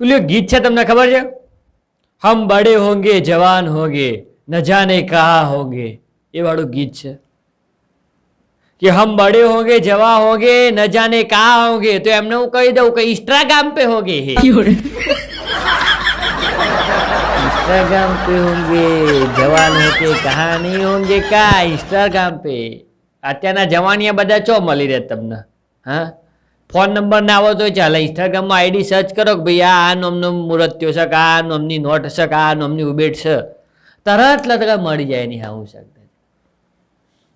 પેલું એક ગીત છે તમને ખબર છે હમ બડે હોંગે જવાન હોંગે ન જાને કહા હોંગે એ વાળું ગીત છે કે હમ બડે હોંગે જવા હોંગે ન જાને કહા હોંગે તો એમને હું કહી દઉં કે इंस्टाग्राम पे होंगे हे इंस्टाग्राम पे होंगे जवान होके कहा नहीं होंगे का इंस्टाग्राम पे અત્યારના જવાનિયા બધા ચો મળી રહે તમને હા ફોન નંબર ના આવો તો ચાલે. ઇન્સ્ટાગ્રામમાં આઈડી સર્ચ કરો કે ભાઈ આ નોમનો મુહૂર્ત થયો છે, કે આ નોમની નોટ છે આ નોમની ઉબેટ છે. તરત લટકા મળી જાય નહીં આવું શકતા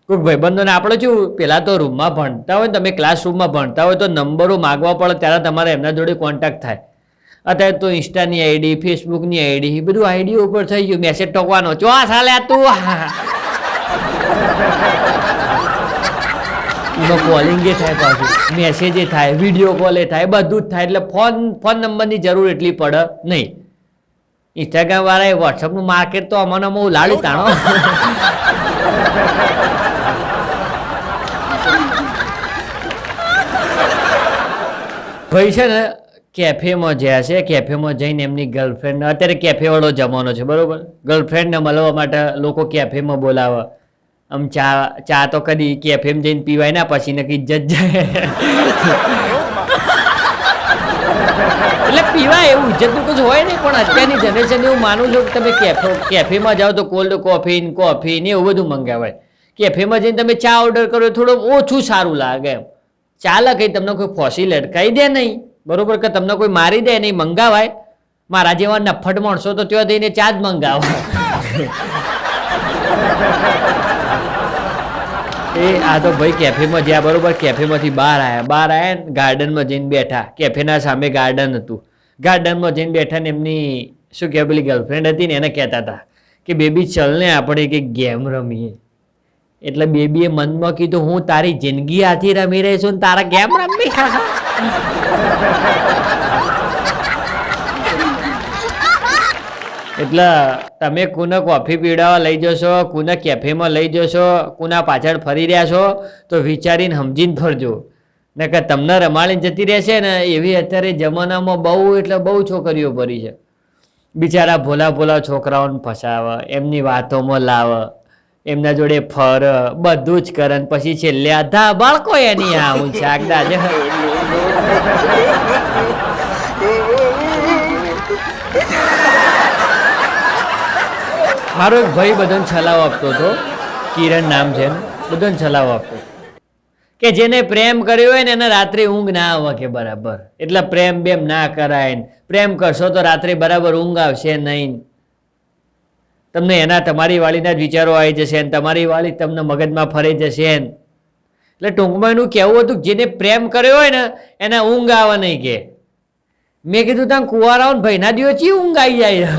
કોઈક ભાઈબંધોને આપણે શું પહેલાં તો રૂમમાં ભણતા હોય તમે તમે ક્લાસરૂમમાં ભણતા હોય તો નંબરો માગવા પડે, ત્યારે તમારે એમના જોડે કોન્ટેક્ટ થાય. અત્યારે તો ઇન્સ્ટાની આઈડી ફેસબુકની આઈડી બધું આઈડી ઉપર થઈ ગયું. મેસેજ ટોકવાનો. ચો સાલે તું એમાં કોલિંગ એ થાય પાછું મેસેજ થાય વીડિયો કોલ થાય, બધું જ થાય. એટલે ફોન ફોન નંબરની જરૂર એટલી પડે નહીં. ઇન્સ્ટાગ્રામ વાળા એ વોટ્સઅપનું માર્કેટ તો અમને બહુ લાડી તાણો ભાઈ છે ને કેફેમાં જ્યાં છે કેફેમાં જઈને એમની ગર્લફ્રેન્ડ અત્યારે કેફે વાળો જમાનો છે, બરોબર? ગર્લફ્રેન્ડને મળવા માટે લોકો કેફેમાં બોલાવે. આમ ચા ચા તો કદી કેફેમાં જઈને પીવાય ના, પછી ને જ જાય. એટલે પીવાય એવું ઇજ્જતનું કશું હોય નહીં, પણ અત્યારની જનરેશન એવું માનું છું કે તમે કેફે, કેફેમાં જાઓ તો કોલ્ડ કોફી કોફી ને એવું બધું મંગાવાય. કેફેમાં જઈને તમે ચા ઓર્ડર કરો થોડું ઓછું સારું લાગે એમ. ચાલે કંઈ તમને કોઈ ફોસી લટકાઈ દે નહીં, બરોબર? કે તમને કોઈ મારી દે નહીં, મંગાવાય. મારા જેવા નફટ માણસો તો ત્યાં જઈને ચા જ મંગાવો એ, આ તો ભાઈ કેફેમાં જ્યાં બરોબર કેફેમાંથી બહાર આવ્યા બહાર આવ્યા ગાર્ડનમાં જઈને બેઠા. કેફેના સામે ગાર્ડન હતું. ગાર્ડનમાં જઈને બેઠા ને એમની, શું કહેવાય, પેલી ગર્લફ્રેન્ડ હતી ને એને કહેતા હતા કે, બેબી ચલને આપણે એક ગેમ રમીએ. એટલે બેબીએ મનમાં કીધું, હું તારી જિંદગી હાથી રમી રહી છું ને તારા ગેમ રમી એટલે તમે કુને કોફી પીવડાવવા લઈ જશો, કુને કેફેમાં લઈ જશો, કુના પાછળ ફરી રહ્યા છો, તો વિચારીને સમજીને ફરજો. ને કે તમને રમાડીને જતી રહેશે ને એવી અત્યારે જમાનામાં બહુ એટલે બહુ છોકરીઓ ભરી છે. બિચારા ભોલા ભોલા છોકરાઓને ફસાવે, એમની વાતોમાં લાવે, એમના જોડે ફર, બધું જ કરે પછી છેલ્લે અધા બાળકો એની આવું છે. આગળ છે મારો એક ભાઈ બધાને છલાવ આપતો હતો, કિરણ નામ છે. બધાને છલાવ આપતો કે જેને પ્રેમ કર્યો હોય ને એને રાત્રે ઊંઘ ના આવે કે બરાબર. એટલે પ્રેમ બેમ ના કરાય ને. પ્રેમ કરશો તો રાત્રે બરાબર ઊંઘ આવશે નહીં. તમને એના તમારી વાળીના જ વિચારો આવી જશે ને, તમારી વાળી તમને મગજમાં ફરી જશે ને. એટલે ટૂંકમાં એનું કહેવું હતું કે જેને પ્રેમ કર્યો હોય ને, એને ઊંઘ આવે નહીં કે. મેં કીધું ત્યાં કુવારાઓ ભાઈના દિવસથી ઊંઘ આવી જાય?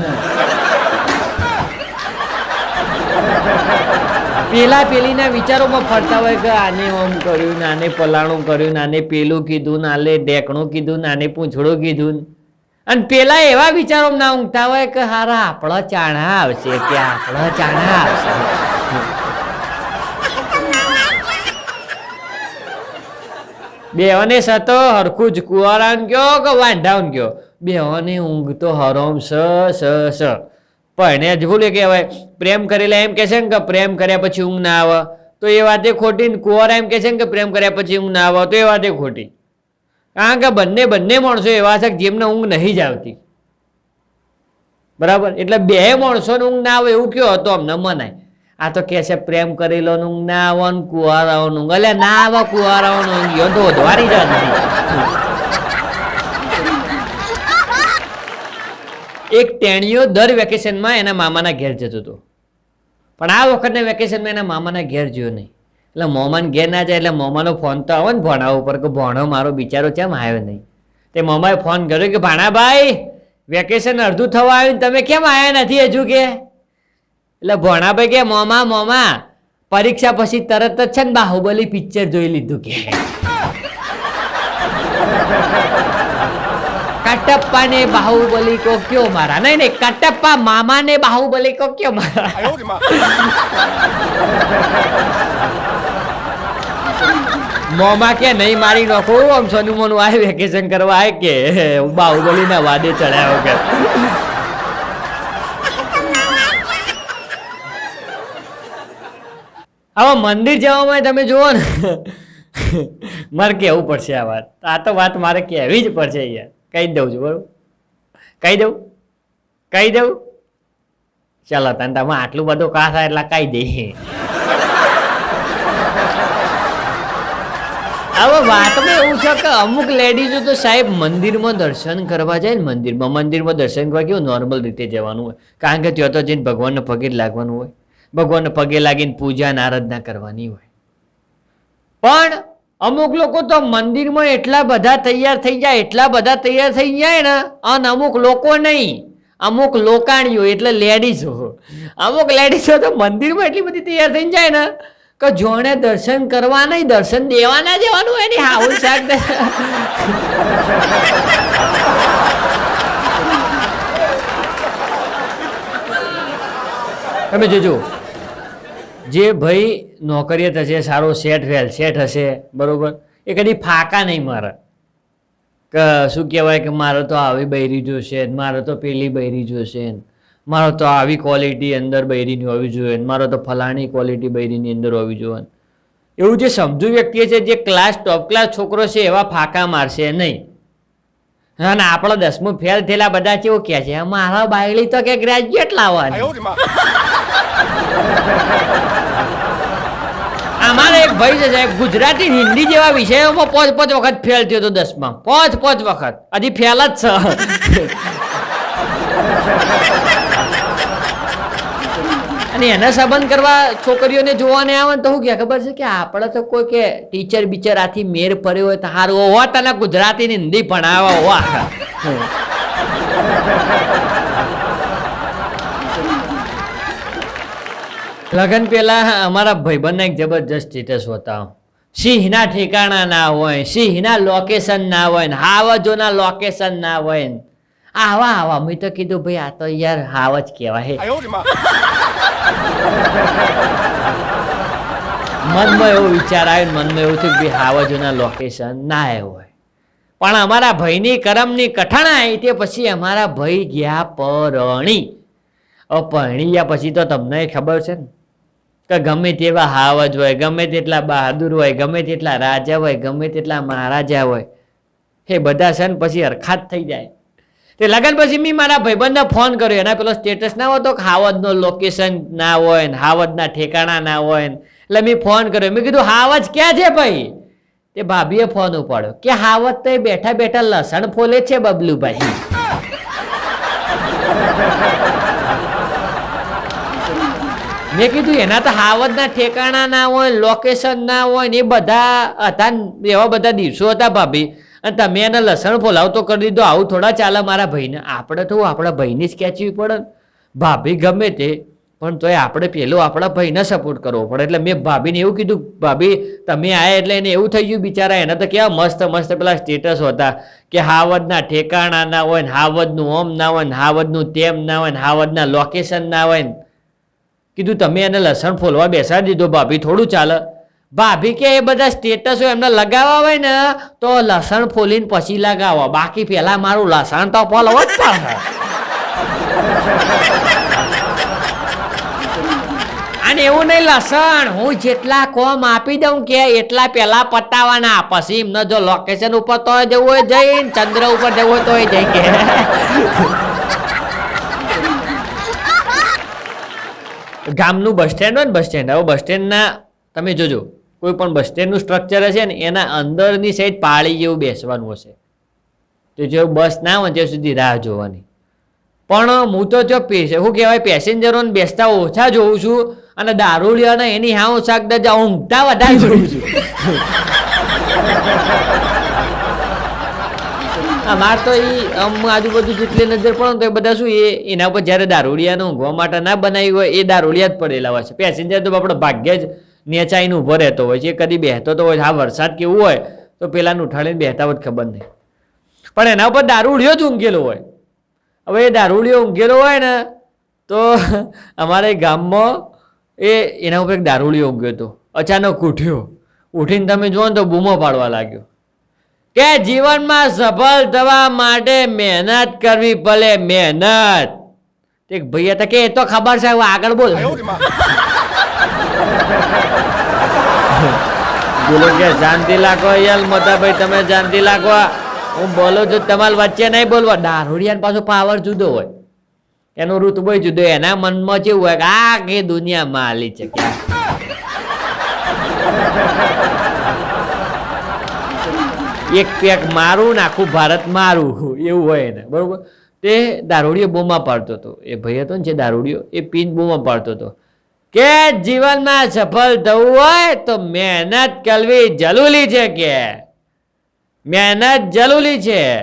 પેલા પેલીના વિચારોમાં ફરતા હોય કે આને ઓમ કર્યું ને આને પલાણું કર્યું ને આને પેલું કીધું ને આલે ઢેકણું કીધું, નાને પૂંછડું કીધું. અને પેલા એવા વિચારો ના ઊંઘતા હોય કે હારા, આપણા ચાણા આવશે, કે આપણા ચાણા આવશે. બેઓને સતો હરખું જ કુવારાન ગયો કે વાંઢાውን ગયો? બેઓને ઊંઘ તો હરોમ સ સ સ. પણ એને જ ભૂલે કહેવાય. પ્રેમ કરેલા એમ કહે છે ને કે પ્રેમ કર્યા પછી ઊંઘ ના આવે. તો એ વાતે ખોટી કુંવારા એમ કહે છે ને કે પ્રેમ કર્યા પછી ઊંઘ ના આવે. તો એ વાતે ખોટી. કારણ કે બંને બંને માણસો એવા છે કે જેમને ઊંઘ નહીં જ આવતી. બરાબર? એટલે બે માણસોને ઊંઘ ના આવે એવું કયો હતો? અમને મનાય. આ તો કહે છે પ્રેમ કરેલો ઊંઘ ના આવે કુંવારાઓનું એટલે ના આવે કુંવારાઓનું ઊંઘ. તો વધવારી જ નથી. એક ટેણીઓ દર વેકેશનમાં એના મામાના ઘેર જતો હતો. પણ આ વખતના વેકેશનમાં એના મામાના ઘેર જોયો નહીં. એટલે મોમાન ઘેર ના જાય એટલે મોમાનો ફોન તો આવે ને ભોણા ઉપર કે ભણો, મારો બિચારો કેમ આવ્યો નહીં. તે મોમાએ ફોન કર્યો કે ભાણાભાઈ, વેકેશન અડધું થવા આવ્યું તમે કેમ આવ્યા નથી હજુ કે? એટલે ભણાભાઈ કે, મોમા મોમા, પરીક્ષા પછી તરત જ છે ને બાહુબલી પિક્ચર જોઈ લીધું કે. कटप्पा ને બાહુબલી को કયો મારા. નહીં नहीं कटप्पा मामा ने बाहुबली को क्यों मारा મોમાં કે નહીં મારી નાખો આમ સોનું મોનું આ વેકેશન કરવા આવે કે? હું બાહુબલીના વાદે ચડાયો કે. હવે મંદિર જવામાં તમે જુઓ ને મારે કહેવું પડશે આ વાત. આ તો વાત મારે કહેવી જ પડશે યાર કહી દઉં છું, બરોબર? કહી દઉં કહી દઉં ચાલો, તને તમે આટલું બધું કા થાય એટલે કહી દઈએ હવે વાતમાં એવું છે કે અમુક લેડીઝો તો સાહેબ મંદિરમાં દર્શન કરવા જાય ને, મંદિરમાં મંદિરમાં દર્શન કરવા કેવું નોર્મલ રીતે જવાનું હોય. કારણ કે ત્યાં તો જઈને ભગવાનને પગે લાગવાનું હોય. ભગવાનને પગે લાગીને પૂજા આરાધના કરવાની હોય. પણ અમુક લોકો તો મંદિરમાં એટલા બધા તૈયાર થઈ જાય, એટલા બધા તૈયાર થઈ જાય ને, અને અમુક લોકો નહીં. અમુક લોકાણીઓ એટલે લેડીઝો. અમુક લેડીઝો તો મંદિરમાં એટલી બધી તૈયાર થઈ જાય ને, કે જોણે દર્શન કરવા નહીં, દર્શન દેવાના જવાનું હોય ને હાઉલ શાક તમે જોજો, જે ભાઈ નોકરીએ થશે સારો સેટ વેલ સેટ હશે બરાબર? એ કદી ફાકા નહીં મારે. કે શું કહેવાય કે મારે તો આવી બૈરી જોશે મારે તો પેલી બૈરી જોશે મારો તો આવી ક્વોલિટી અંદર બૈરીની હોવી જોઈએ મારો તો ફલાણી ક્વોલિટી બૈરીની અંદર હોવી જોઈએ. એવું જે સમજુ વ્યક્તિ છે જે ક્લાસ ટોપ ક્લાસ છોકરો છે એવા ફાકા મારશે નહીં. અને આપણા દસમું ફેલ થયેલા બધા કેવું કહે છે મારા બાયડી તો કે ગ્રેજ્યુએટ લાવવાની. અમારે એક ભાઈ છે સાહેબ, ગુજરાતી હિન્દી જેવા વિષયોમાં પાંચ પાંચ વખત ફેલ થયો હતો દસમાં. પોચ પાંચ વખત. હજી ફેલ જ છે. અને એના સંબંધ કરવા છોકરીઓને જોવાને આવે ને તો શું કે ખબર છે કે આપણે તો કોઈ કે ટીચર બીચર આથી મેર પડ્યો હોય તો સારું હોવા તને ગુજરાતી ને હિન્દી ભણાવવા હોવા લગ્ન પહેલાં અમારા ભાઈબંધને એક જબરજસ્ત સ્ટેટસ બતાવો સિંહના ઠેકાણા ના હોય સિંહના લોકેશન ના હોય ને હાવજોના લોકેશન ના હોય ને. આવા આવા. મેં તો કીધું ભાઈ આ તો યાર હાવ જ કહેવાય. મનમાં એવો વિચાર આવ્યો મનમાં એવું થયું ભાઈ હાવજોના લોકેશન ના હોય. પણ અમારા ભાઈની કરમની કઠણા આવી તે પછી અમારા ભાઈ ગયા પરણી. પરણી ગયા. પછી તો તમને ખબર છે ને કે ગમે તેવા હાવજ હોય, ગમે તેટલા બહાદુર હોય, ગમે તેટલા રાજા હોય, ગમે તેટલા મહારાજા હોય, એ બધા છે ને પછી હરખાત થઈ જાય. તે લગન પછી મેં મારા ભાઈબંધને ફોન કર્યો, એના પેલો સ્ટેટસ ના હોતો કે હાવજનો લોકેશન ના હોય ને, હાવજના ઠેકાણા ના હોય ને. એટલે મેં ફોન કર્યો, મેં કીધું હાવજ ક્યાં છે ભાઈ? તે ભાભીએ ફોન ઉપાડ્યો, કે હાવજ તો બેઠા બેઠા લસણ ફોલે છે બબલુભાઈ. મેં કીધું એના તો હાવજના ઠેકાણા ના હોય લોકેશન ના હોય ને એ બધા હતા એવા બધા દિવસો હતા ભાભી. અને તમે એને લસણ ફોલાવતો કરી દીધો. આવું થોડા ચાલે મારા ભાઈને. આપણે તો આપણા ભાઈને જ ખેંચવી પડે ભાભી ગમે તે, પણ તોય આપણે પેલો આપણા ભાઈને સપોર્ટ કરવો પડે. એટલે મેં ભાભીને એવું કીધું, ભાભી, તમે આયા એટલે એને એવું થઈ ગયું બિચારા, એના તો કેવા મસ્ત મસ્ત પેલા સ્ટેટસ હતા કે હાવદના ઠેકાણા ના હોય ને હાવદનું ઓમ ના હોય ને હાવદનું તેમ ના હોય ને હાવદના લોકેશન ના હોય ને. કીધું, તમે એને લસણ ફોલવા બેસાડી દીધો, ભાભી, થોડું ચાલે. ભાભી કે, એ બધા સ્ટેટસો એમને લગાવવા હોય ને, તો લસણ ફોલીને પછી લગાવો. બાકી પેલા મારું લસણ તો ફોલવો જ પડે. અને એવું નહીં, લસણ હું જેટલા કોમ આપી દઉં કે એટલા પહેલા પતાવાના. પછી એમને જો લોકેશન ઉપર તો જવું હોય જઈને, ચંદ્ર ઉપર જવું હોય તોય જઈ કે ગામનું બસ સ્ટેન્ડ હોય ને બસ સ્ટેન્ડ. હવે બસ સ્ટેન્ડના તમે જોજો, કોઈ પણ બસ સ્ટેન્ડનું સ્ટ્રક્ચર હશે ને એના અંદરની સાઈડ પાળી જેવું બેસવાનું હશે. તો જો બસ ના હોય ત્યાં સુધી રાહ જોવાની. પણ હું તો જો શું કહેવાય પેસેન્જરોને બેસતા ઓછા જોઉં છું અને દારૂડિયાને એની હા શાક ઊંઘતા વધારે જોઉં છું. અમાર તો એ આમ આજુબાજુ જેટલી નજર પડે તો એ બધા શું એ એના ઉપર જ્યારે દારૂડિયાનો ઊંઘવા માટે ના બનાવી હોય, એ દારૂડિયા જ પડેલા હોય છે. પેસેન્જર તો આપણે ભાગ્યે જ નેચાઈને ઊભો રહેતો હોય છે. એ કદી બેહતો તો હોય હા વરસાદ કેવું હોય, તો પેલાને ઉઠાડીને બેહતા હોય ખબર નહીં. પણ એના ઉપર દારૂડિયો જ ઊંઘેલો હોય. હવે એ દારૂડિયો ઊંઘેલો હોય ને, તો અમારે ગામમાં એ એના ઉપર એક દારૂડિયો ઊંઘ્યો હતો. અચાનક ઉઠ્યો. ઉઠીને તમે જુઓ ને તો બૂમો પાડવા લાગ્યો. કે જીવનમાં સફળ થવા માટે મહેનત કરવી પડે મહેનત. એક ભૈયા તો કે એ તો ખબર છે હું આગળ બોલ. બોલો કે શાંતિ લાગો યાર મોટાભાઈ તમે શાંતિ લાગો. હું બોલું છું તમારી વચ્ચે નહીં બોલવા. દારૂડિયાનો પાછો પાવર જુદો હોય. એનો ઋતબો જુદો. એના મનમાં કેવું હોય કે આ કે દુનિયામાં માલી છે ક્યાં? એક પેક મારું ને આખું ભારત મારું એવું હોય ને બરોબર? તે દારૂડીઓ બોમાં પાડતો હતો. એ ભાઈ હતો ને જે દારૂડિયો, એ પીન બોમાં પાડતો હતો. કે જીવનમાં સફળ થવું હોય તો મહેનત કરવી જરૂરી છે કે? મહેનત જરૂરી છે.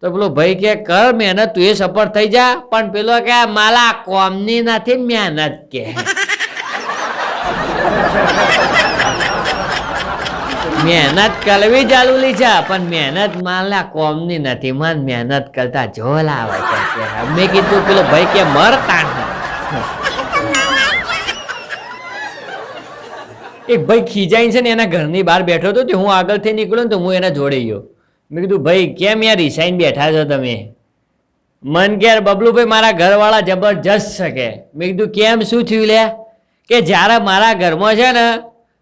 તો પેલો ભાઈ કે, કર મહેનત, તું એ સફળ થઈ જા. પણ પેલો કે, માલા કોમની નથી મહેનત કે. મહેનત કરવી જરૂરી છે, પણ મહેનત માલા કોમની નથી. મન મહેનત કરતા જોલ આવે છે મેં કીધું પેલો ભાઈ કે મરતા એક ભાઈ ખીજાઈને છે ને એના ઘરની બહાર બેઠો હતો હું આગળથી નીકળ્યો ને તો હું એના જોડે ગયો. મેં કીધું, ભાઈ, કેમ યાર રિસાઈને બેઠા છો તમે? મન કે યાર, બબલુભાઈ, મારા ઘરવાળા જબરજસ્ત છે કે. મેં કીધું, કેમ? શું થયું લે કે જ્યારે મારા ઘરમાં છે ને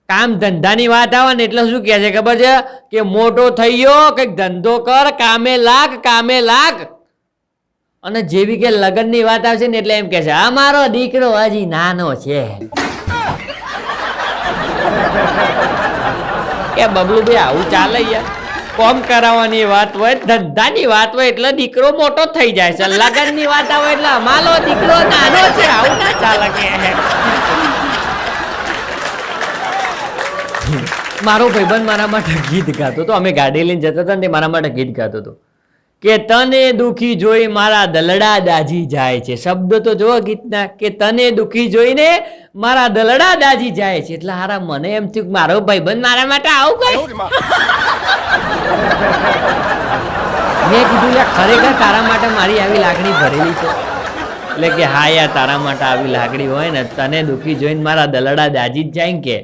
કામ ધંધાની વાત આવે ને એટલે શું કહે છે ખબર છે? કે મોટો થઈ ગયો, કંઈક ધંધો કર, કામે લાગ કામે લાગ. અને જેવી કે લગ્નની વાત આવશે ને એટલે એમ કહે છે આ મારો દીકરો હજી નાનો છે. કે બબલુભાઈ, આવું ચાલે યાર. કોમ કરાવવાની વાત હોય, ધંધાની વાત હોય એટલે દીકરો મોટો થઈ જાય છે. લગ્નની વાત આવે એટલે અમારો દીકરો નાનો છે, આવું ના ચાલે કે. મારો ભાઈબંધ મારા માટે ગીત ગાતો હતો. અમે ગાડી લઈને જતા હતા ને મારા માટે ગીત ગાતો હતો. કે તને દુખી જોઈ મારા દલડા દાજી જાય છે. શબ્દ તો જો ગીતના કે તને દુખી જોઈને મારા દલડા દાજી જાય છે. એટલે હારા મને એમ થયું કે મારો ભાઈબંધ મારા માટે આવું કઈ મેં. કીધું યાર ખરેખર તારા માટે મારી આવી લાગણી ભરેલી છે. એટલે કે હા યાર તારા માટે આવી લાગણી હોય ને તને દુખી જોઈને મારા દલડા દાજી જ જાય ને કે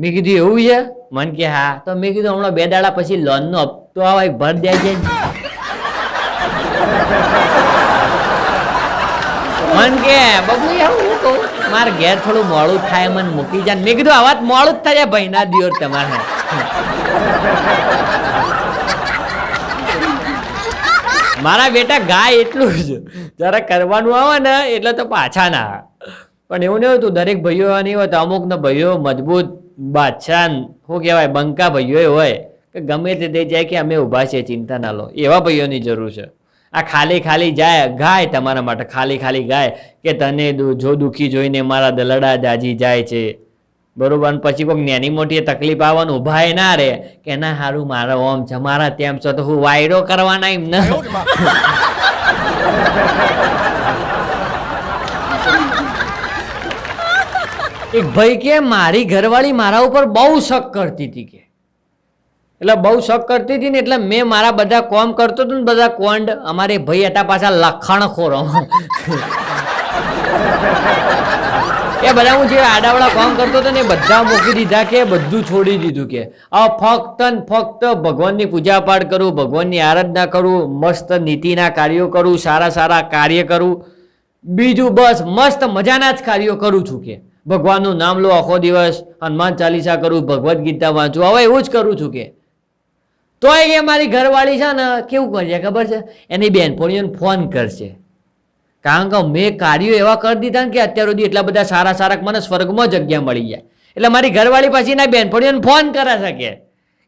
મેં કીધું, એવું છે? મન કે, હા. તો મેં કીધું, હમણાં બે દાડા પછી લોનનો હપ્તો આવે ભર દે છે મન કે, બબુ એવું હું મારે ઘેર થોડું મોડું થાય, મને મૂકી જાય મેં કીધું આવા મોડું જ થાય ભાઈ ના દિયોર તમારે. મારા બેટા ગાય એટલું જ. જરા કરવાનું આવે ને, એટલે તો પાછા ના પણ એવું નહીં હોતું દરેક ભાઈઓ નહીં હોય, તો અમુક ભાઈઓ મજબૂત બાદશાહ શું કહેવાય બંકા ભાઈઓ હોય કે ગમે તે થઈ જાય કે અમે ઊભા છીએ ચિંતા ના લો. એવા ભાઈઓની જરૂર છે. આ ખાલી ખાલી જાય ગાય તમારા માટે ખાલી ખાલી ગાય કે તને જો દુઃખી જોઈને મારા દલડા દાજી જાય છે. બરોબર? પછી કોઈક નાની મોટી તકલીફ આવવાનું ઊભા એ ના રહે કે ના સારું મારો ઓમ છે મારા તેમ છે તો હું વાયરો કરવાના એમ ના એક ભાઈ કે, મારી ઘરવાળી મારા ઉપર બહુ શક કરતી હતી કે. એટલે બહુ શક કરતી હતી ને એટલે મેં મારા બધા કોમ કરતો હતો ને બધા કોંડ, અમારે ભાઈ હતા પાછા લખણ ખોરો એ બધા હું જે આડાવડા કામ કરતો હતો ને બધા મૂકી દીધા કે, બધું છોડી દીધું કે. આ ફક્ત ને ફક્ત ભગવાનની પૂજા પાઠ કરું, ભગવાનની આરાધના કરું, મસ્ત નીતિના કાર્યો કરું, સારા સારા કાર્ય કરું. બીજું બસ, મસ્ત મજાના જ કાર્યો કરું છું કે. ભગવાનનું નામ લો આખો દિવસ, હનુમાન ચાલીસા કરું, ભગવદ્ ગીતા વાંચું. હવે એવું જ કરું છું કે તોય એ મારી ઘરવાળી છે ને, કેવું કરશે ખબર છે? એની બેનપણીઓને ફોન કરશે. કારણ કે મેં કાર્યો એવા કરી દીધા ને કે અત્યાર સુધી એટલા બધા સારા સારા મને સ્વર્ગમાં જગ્યા મળી જાય. એટલે મારી ઘરવાળી પછી એના બેનપણીઓને ફોન કરે શકે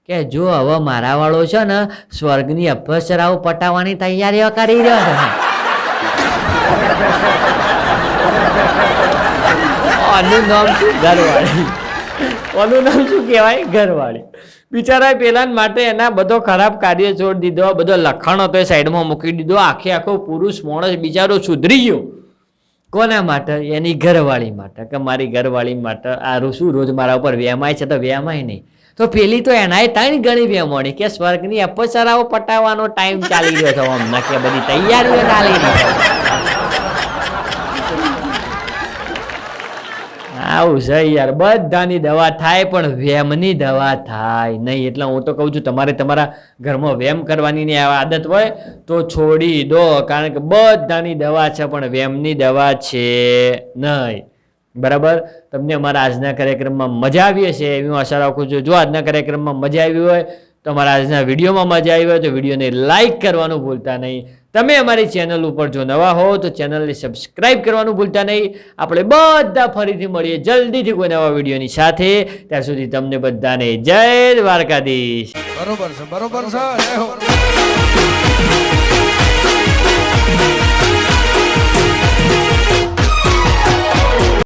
કે જો હવે મારા વાળો છે ને, સ્વર્ગની અપસરાઓ પટાવવાની તૈયારીઓ કરી રહ્યો છે. આનું નામ શું ઘરવાળી. આનું નામ શું કહેવાય ઘરવાળી. બિચારા પેલા માટે એના બધો ખરાબ કાર્ય છોડી દીધો બધો લખાણ હતો એ સાઈડમાં મૂકી દીધો. આખે આખો પુરુષ, માણસ બિચારો સુધરી ગયો. કોના માટે? એની ઘરવાળી માટે. કે મારી ઘરવાળી માટે આ શું રોજ મારા ઉપર વ્યામાય છે તો વ્યામાય નહીં. તો પેલી તો એનાય ત્રણ ગણી વ્યામોણી કે સ્વર્ગની અપસરાઓ પટાવવાનો ટાઈમ ચાલી રહ્યો હતો અમને કે બધી તૈયારીઓ ચાલી રહી આવું છે યાર, બધાની દવા થાય પણ વેમની દવા થાય. નહીં, એટલે હું તો કહું છું, તમારે તમારા ઘરમાં વેમ કરવાની આદત હોય, તો છોડી દો, કારણ કે બધાની દવા છે, પણ વેમની દવા છે નહીં. બરાબર? તમને અમારા આજના કાર્યક્રમમાં મજા આવી હશે, એવી હું આશા રાખું છું. જો આજના કાર્યક્રમમાં મજા આવી હોય તો અમારા આજના વિડીયોમાં મજા આવી હોય તો વિડીયોને લાઇક કરવાનું ભૂલતા નહીં. તમે અમારી ચેનલ ઉપર જો નવા હો તો ચેનલને સબસ્ક્રાઇબ કરવાનું ભૂલતા નહીં. આપણે બધા ફરીથી મળીએ જલ્દીથી કોઈ નવા વિડીયોની સાથે. ત્યાં સુધી તમને બધાને જય દ્વારકાધીશ. બરોબર છે બરોબર છે